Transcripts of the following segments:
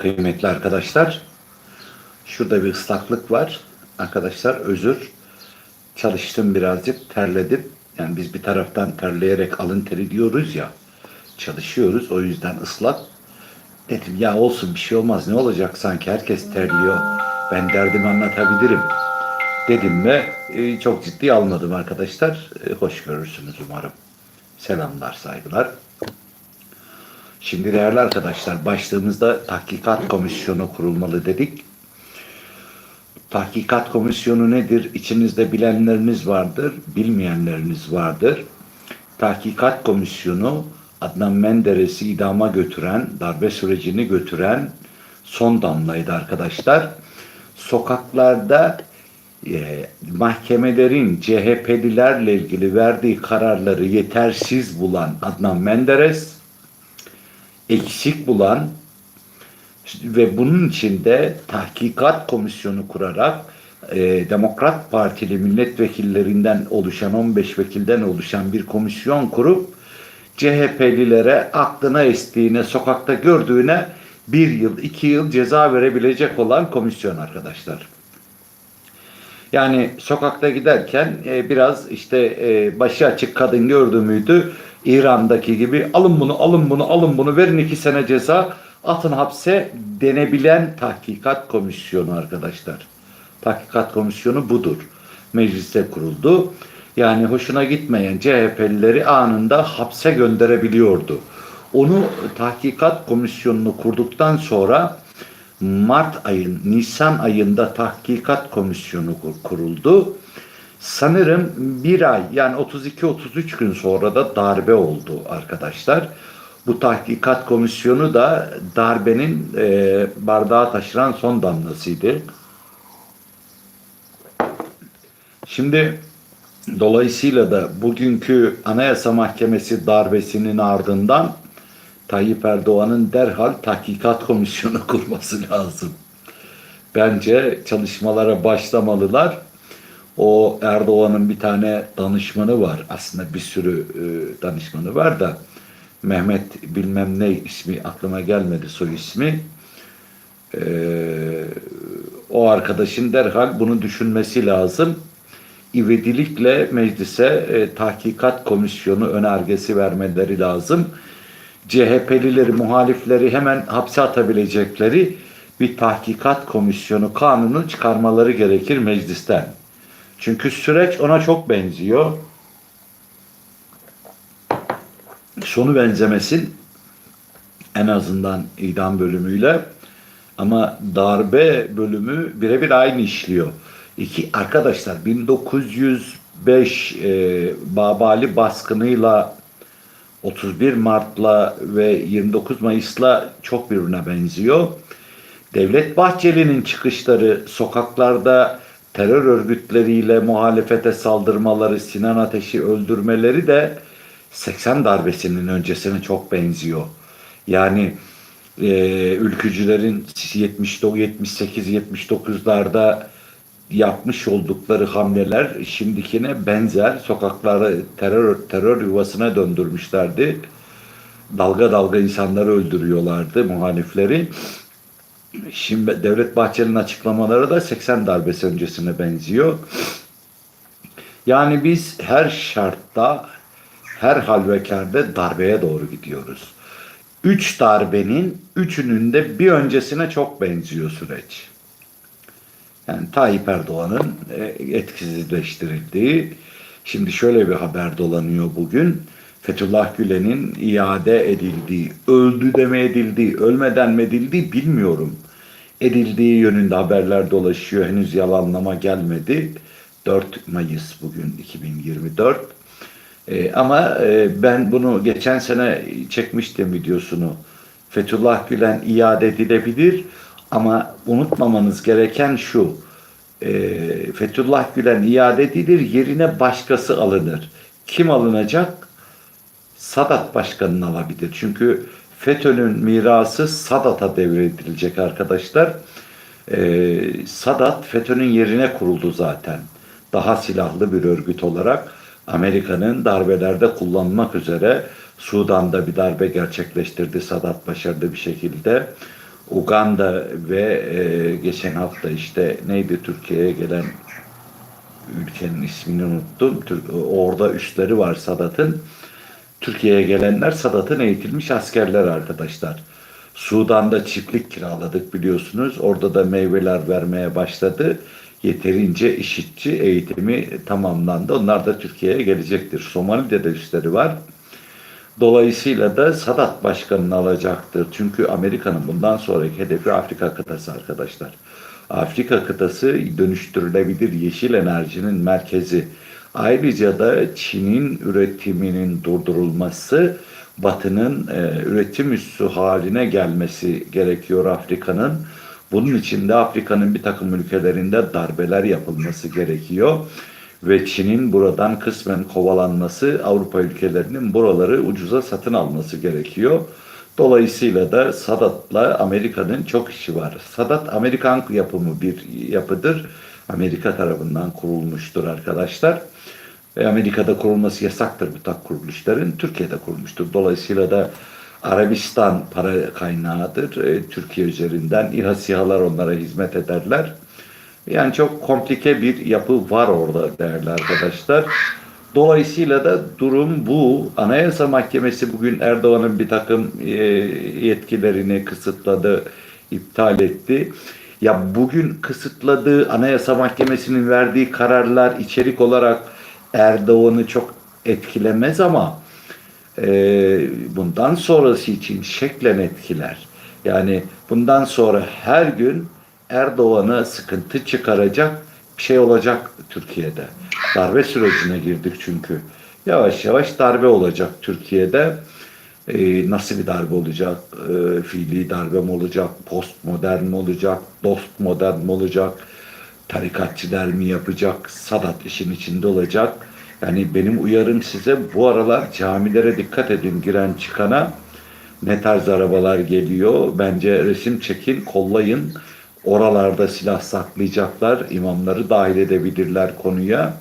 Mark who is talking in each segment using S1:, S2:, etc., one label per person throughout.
S1: Kıymetli arkadaşlar, şurada bir ıslaklık var. Arkadaşlar özür. Çalıştım birazcık, terledim. Yani biz bir taraftan terleyerek alın teri diyoruz ya. Çalışıyoruz, o yüzden ıslak. Dedim ya olsun bir şey olmaz, ne olacak sanki herkes terliyor. Ben derdimi anlatabilirim. Dedim ve e, çok ciddi almadım arkadaşlar. E, hoş görürsünüz umarım. Selamlar, saygılar. Şimdi değerli arkadaşlar başlığımızda tahkikat komisyonu kurulmalı dedik. Tahkikat komisyonu nedir? İçinizde bilenleriniz vardır, bilmeyenleriniz vardır. Tahkikat komisyonu Adnan Menderes'i idama götüren, darbe sürecini götüren son damlaydı arkadaşlar. Sokaklarda e, mahkemelerin CHP'lilerle ilgili verdiği kararları yetersiz bulan Adnan Menderes eksik bulan ve bunun içinde tahkikat komisyonu kurarak e, Demokrat Partili milletvekillerinden oluşan 15 vekilden oluşan bir komisyon kurup CHP'lilere aklına estiğine, sokakta gördüğüne bir yıl, iki yıl ceza verebilecek olan komisyon arkadaşlar. Yani sokakta giderken e, biraz işte e, başı açık kadın gördü müydü İran'daki gibi alın bunu alın bunu alın bunu verin iki sene ceza atın hapse denebilen tahkikat komisyonu arkadaşlar. Tahkikat komisyonu budur. Mecliste kuruldu. Yani hoşuna gitmeyen CHP'lileri anında hapse gönderebiliyordu. Onu tahkikat komisyonunu kurduktan sonra Mart ayın, Nisan ayında tahkikat komisyonu kuruldu. Sanırım bir ay yani 32-33 gün sonra da darbe oldu arkadaşlar. Bu tahkikat komisyonu da darbenin e, bardağa taşıran son damlasıydı. Şimdi dolayısıyla da bugünkü Anayasa Mahkemesi darbesinin ardından Tayyip Erdoğan'ın derhal tahkikat komisyonu kurması lazım. Bence çalışmalara başlamalılar. O Erdoğan'ın bir tane danışmanı var. Aslında bir sürü e, danışmanı var da Mehmet bilmem ne ismi aklıma gelmedi soy ismi. E, o arkadaşın derhal bunu düşünmesi lazım. İvedilikle meclise e, tahkikat komisyonu önergesi vermeleri lazım. CHP'lileri, muhalifleri hemen hapse atabilecekleri bir tahkikat komisyonu kanunu çıkarmaları gerekir meclisten. Çünkü süreç ona çok benziyor. Sonu benzemesin en azından idam bölümüyle ama darbe bölümü birebir aynı işliyor. İki arkadaşlar 1905 e, Babali baskınıyla 31 Mart'la ve 29 Mayıs'la çok birbirine benziyor. Devlet Bahçeli'nin çıkışları sokaklarda terör örgütleriyle muhalefete saldırmaları, Sinan Ateş'i öldürmeleri de 80 darbesinin öncesine çok benziyor. Yani e, ülkücülerin 78-79'larda yapmış oldukları hamleler şimdikine benzer sokakları terör terör yuvasına döndürmüşlerdi. Dalga dalga insanları öldürüyorlardı muhalifleri. Şimdi Devlet Bahçeli'nin açıklamaları da 80 darbesi öncesine benziyor. Yani biz her şartta, her halvekarda darbeye doğru gidiyoruz. Üç darbenin üçünün de bir öncesine çok benziyor süreç. Yani Tayyip Erdoğan'ın e, etkisizleştirildiği, şimdi şöyle bir haber dolanıyor bugün. Fethullah Gülen'in iade edildiği, öldü deme edildiği, ölmeden mi edildiği bilmiyorum. Edildiği yönünde haberler dolaşıyor. Henüz yalanlama gelmedi. 4 Mayıs bugün 2024. Ee, ama e, ben bunu geçen sene çekmiştim videosunu. Fethullah Gülen iade edilebilir ama unutmamanız gereken şu. E, Fethullah Gülen iade edilir, yerine başkası alınır. Kim alınacak? Sadat Başkanı'nı alabilir. Çünkü FETÖ'nün mirası Sadat'a devredilecek arkadaşlar. Ee, Sadat FETÖ'nün yerine kuruldu zaten. Daha silahlı bir örgüt olarak Amerika'nın darbelerde kullanmak üzere Sudan'da bir darbe gerçekleştirdi Sadat başarılı bir şekilde. Uganda ve e, geçen hafta işte neydi Türkiye'ye gelen ülkenin ismini unuttum. Tür- Orada üstleri var Sadat'ın. Türkiye'ye gelenler Sadat'ın eğitilmiş askerler arkadaşlar. Sudan'da çiftlik kiraladık biliyorsunuz. Orada da meyveler vermeye başladı. Yeterince işitçi eğitimi tamamlandı. Onlar da Türkiye'ye gelecektir. Somali'de de üstleri var. Dolayısıyla da Sadat başkanını alacaktır. Çünkü Amerika'nın bundan sonraki hedefi Afrika kıtası arkadaşlar. Afrika kıtası dönüştürülebilir yeşil enerjinin merkezi. Ayrıca da Çin'in üretiminin durdurulması, Batı'nın e, üretim üssü haline gelmesi gerekiyor Afrika'nın. Bunun için de Afrika'nın bir takım ülkelerinde darbeler yapılması gerekiyor ve Çin'in buradan kısmen kovalanması, Avrupa ülkelerinin buraları ucuza satın alması gerekiyor. Dolayısıyla da Sadat'la Amerika'nın çok işi var. Sadat Amerikan yapımı bir yapıdır. Amerika tarafından kurulmuştur arkadaşlar. Ve Amerika'da kurulması yasaktır bu tak kuruluşların. Türkiye'de kurulmuştur. Dolayısıyla da Arabistan para kaynağıdır. E, Türkiye üzerinden İHA SİHA'lar onlara hizmet ederler. Yani çok komplike bir yapı var orada değerli arkadaşlar. Dolayısıyla da durum bu. Anayasa Mahkemesi bugün Erdoğan'ın bir takım e, yetkilerini kısıtladı, iptal etti. Ya bugün kısıtladığı Anayasa Mahkemesi'nin verdiği kararlar içerik olarak Erdoğan'ı çok etkilemez ama e, bundan sonrası için şeklen etkiler. Yani bundan sonra her gün Erdoğan'a sıkıntı çıkaracak bir şey olacak Türkiye'de. Darbe sürecine girdik çünkü. Yavaş yavaş darbe olacak Türkiye'de. Ee, nasıl bir darbe olacak? Ee, fiili darbe mi olacak? Postmodern mi olacak? Dost modern mi olacak? Tarikatçılar mı yapacak? Sadat işin içinde olacak. Yani benim uyarım size bu aralar camilere dikkat edin giren çıkana. Ne tarz arabalar geliyor? Bence resim çekin, kollayın. Oralarda silah saklayacaklar. imamları dahil edebilirler konuya.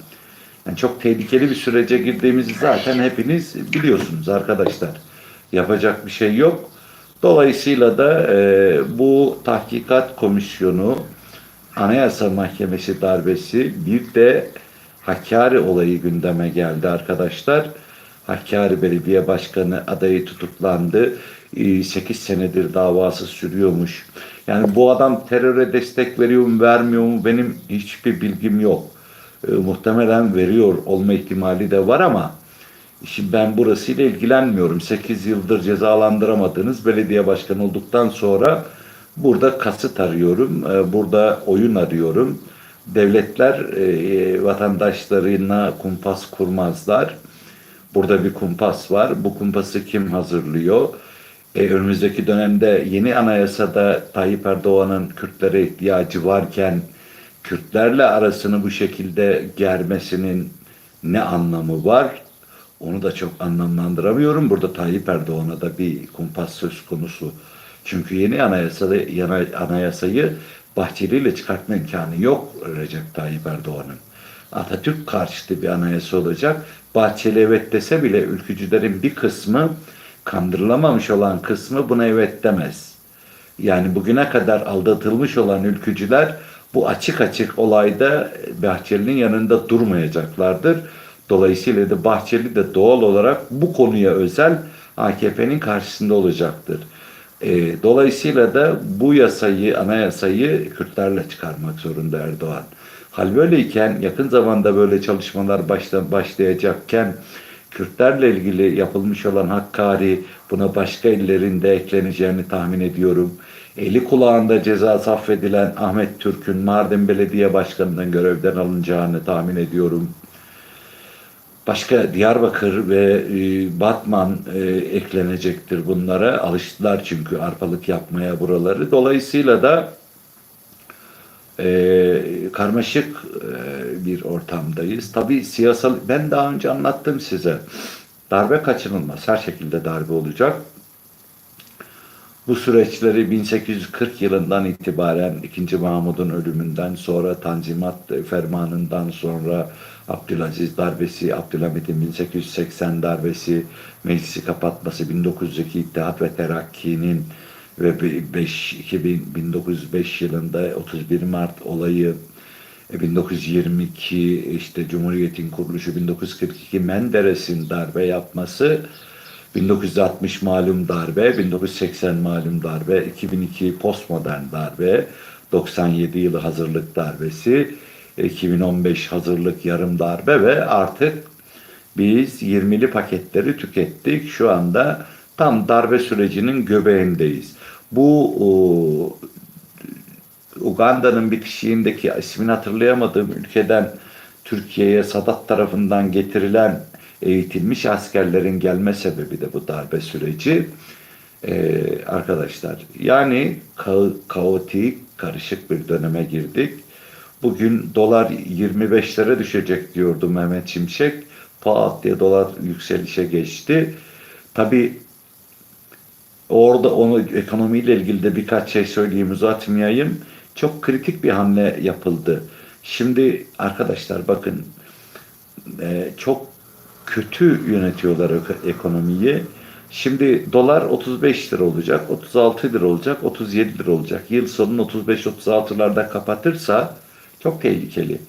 S1: Yani çok tehlikeli bir sürece girdiğimizi zaten hepiniz biliyorsunuz arkadaşlar. Yapacak bir şey yok. Dolayısıyla da e, bu tahkikat komisyonu, Anayasa Mahkemesi darbesi bir de Hakkari olayı gündeme geldi arkadaşlar. Hakkari Belediye Başkanı adayı tutuklandı. 8 senedir davası sürüyormuş. Yani bu adam teröre destek veriyor mu vermiyor mu benim hiçbir bilgim yok. E, muhtemelen veriyor olma ihtimali de var ama şimdi ben burasıyla ilgilenmiyorum. 8 yıldır cezalandıramadığınız belediye başkanı olduktan sonra burada kasıt arıyorum. E, burada oyun arıyorum. Devletler e, vatandaşlarına kumpas kurmazlar. Burada bir kumpas var. Bu kumpası kim hazırlıyor? E, önümüzdeki dönemde yeni anayasada Tayyip Erdoğan'ın Kürtlere ihtiyacı varken Kürtlerle arasını bu şekilde germesinin ne anlamı var? Onu da çok anlamlandıramıyorum. Burada Tayyip Erdoğan'a da bir kumpas söz konusu. Çünkü yeni anayasada yeni anayasayı Bahçeli ile çıkartma imkanı yok Recep Tayyip Erdoğan'ın. Atatürk karşıtı bir anayasa olacak. Bahçeli evet dese bile ülkücülerin bir kısmı kandırılamamış olan kısmı buna evet demez. Yani bugüne kadar aldatılmış olan ülkücüler bu açık açık olayda Bahçeli'nin yanında durmayacaklardır. Dolayısıyla da Bahçeli de doğal olarak bu konuya özel AKP'nin karşısında olacaktır. E, dolayısıyla da bu yasayı, anayasayı Kürtlerle çıkarmak zorunda Erdoğan. Hal böyleyken yakın zamanda böyle çalışmalar başla, başlayacakken Kürtlerle ilgili yapılmış olan Hakkari buna başka illerinde ekleneceğini tahmin ediyorum. Eli kulağında ceza affedilen Ahmet Türk'ün Mardin Belediye Başkanı'ndan görevden alınacağını tahmin ediyorum. Başka Diyarbakır ve e, Batman e, eklenecektir bunlara. Alıştılar çünkü arpalık yapmaya buraları. Dolayısıyla da e, karmaşık e, bir ortamdayız. Tabii siyasal, ben daha önce anlattım size. Darbe kaçınılmaz. Her şekilde darbe olacak. Bu süreçleri 1840 yılından itibaren 2. Mahmud'un ölümünden sonra Tanzimat Fermanı'ndan sonra Abdülaziz darbesi, Abdülhamit'in 1880 darbesi, meclisi kapatması, 1902 İttihat ve Terakki'nin ve 5 2000 1905 yılında 31 Mart olayı e, 1922 işte Cumhuriyet'in kuruluşu 1942 Menderes'in darbe yapması 1960 malum darbe, 1980 malum darbe, 2002 postmodern darbe, 97 yılı hazırlık darbesi, 2015 hazırlık yarım darbe ve artık biz 20'li paketleri tükettik. Şu anda tam darbe sürecinin göbeğindeyiz. Bu o, Uganda'nın bitişiğindeki ismini hatırlayamadığım ülkeden Türkiye'ye Sadat tarafından getirilen eğitilmiş askerlerin gelme sebebi de bu darbe süreci. Ee, arkadaşlar yani ka- kaotik, karışık bir döneme girdik. Bugün dolar 25'lere düşecek diyordu Mehmet Şimşek. Pahat diye dolar yükselişe geçti. Tabii Orada onu ekonomiyle ilgili de birkaç şey söyleyeyim uzatmayayım. Çok kritik bir hamle yapıldı. Şimdi arkadaşlar bakın e, çok kötü yönetiyorlar eko- ekonomiyi. Şimdi dolar 35 lira olacak, 36 lira olacak, 37 lira olacak. Yıl sonunu 35-36'larda kapatırsa çok tehlikeli.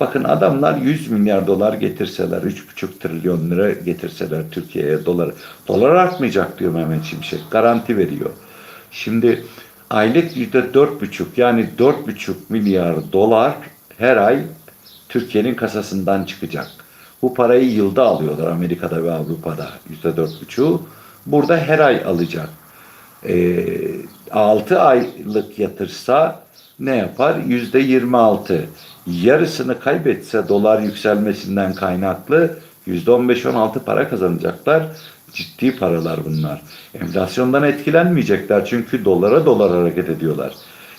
S1: Bakın adamlar 100 milyar dolar getirseler, 3,5 trilyon lira getirseler Türkiye'ye dolar. Dolar artmayacak diyor Mehmet Şimşek. Garanti veriyor. Şimdi aylık yüzde dört buçuk yani dört buçuk milyar dolar her ay Türkiye'nin kasasından çıkacak. Bu parayı yılda alıyorlar Amerika'da ve Avrupa'da yüzde dört buçuğu. Burada her ay alacak. Ee, 6 aylık yatırsa ne yapar? Yüzde 26. Yarısını kaybetse dolar yükselmesinden kaynaklı yüzde 15-16 para kazanacaklar. Ciddi paralar bunlar. Enflasyondan etkilenmeyecekler çünkü dolara dolar hareket ediyorlar.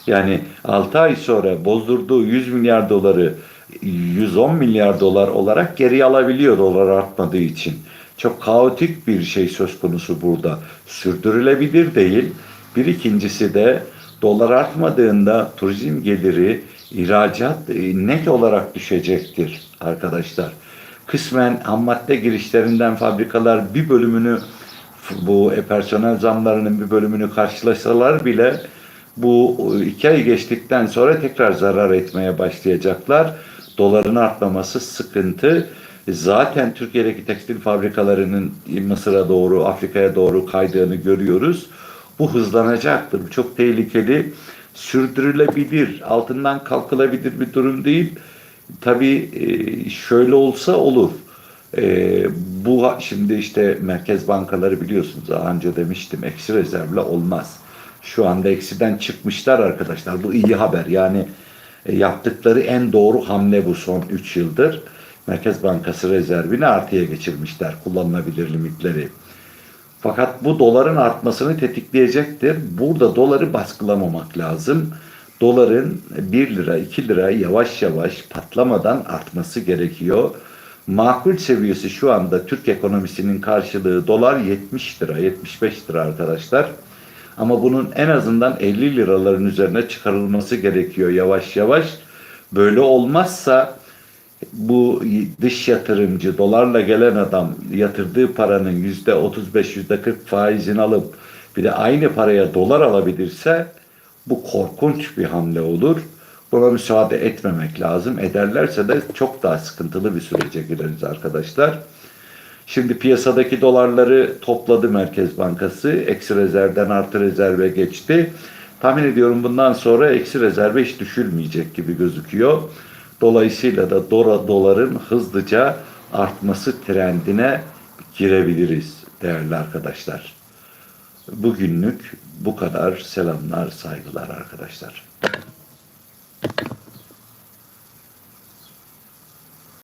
S1: Yani 6 ay sonra bozdurduğu 100 milyar doları 110 milyar dolar olarak geri alabiliyor dolar artmadığı için. Çok kaotik bir şey söz konusu burada. Sürdürülebilir değil. Bir ikincisi de dolar artmadığında turizm geliri, ihracat e, net olarak düşecektir arkadaşlar. Kısmen ham madde girişlerinden fabrikalar bir bölümünü bu personel zamlarının bir bölümünü karşılasalar bile bu iki ay geçtikten sonra tekrar zarar etmeye başlayacaklar. Doların artmaması sıkıntı. Zaten Türkiye'deki tekstil fabrikalarının Mısır'a doğru, Afrika'ya doğru kaydığını görüyoruz. Bu hızlanacaktır. Bu çok tehlikeli. Sürdürülebilir, altından kalkılabilir bir durum değil. Tabii e, şöyle olsa olur. E, bu şimdi işte merkez bankaları biliyorsunuz daha önce demiştim eksi rezervle olmaz. Şu anda eksiden çıkmışlar arkadaşlar. Bu iyi haber. Yani e, yaptıkları en doğru hamle bu son 3 yıldır. Merkez Bankası rezervini artıya geçirmişler kullanılabilir limitleri. Fakat bu doların artmasını tetikleyecektir. Burada doları baskılamamak lazım. Doların 1 lira 2 lira yavaş yavaş patlamadan artması gerekiyor. Makul seviyesi şu anda Türk ekonomisinin karşılığı dolar 70 lira 75 lira arkadaşlar. Ama bunun en azından 50 liraların üzerine çıkarılması gerekiyor yavaş yavaş. Böyle olmazsa bu dış yatırımcı dolarla gelen adam yatırdığı paranın yüzde 35 yüzde 40 faizini alıp bir de aynı paraya dolar alabilirse bu korkunç bir hamle olur. Buna müsaade etmemek lazım. Ederlerse de çok daha sıkıntılı bir sürece gireriz arkadaşlar. Şimdi piyasadaki dolarları topladı Merkez Bankası. Eksi rezervden artı rezerve geçti. Tahmin ediyorum bundan sonra eksi rezerve hiç düşülmeyecek gibi gözüküyor. Dolayısıyla da dola, doların hızlıca artması trendine girebiliriz değerli arkadaşlar. Bugünlük bu kadar. Selamlar, saygılar arkadaşlar.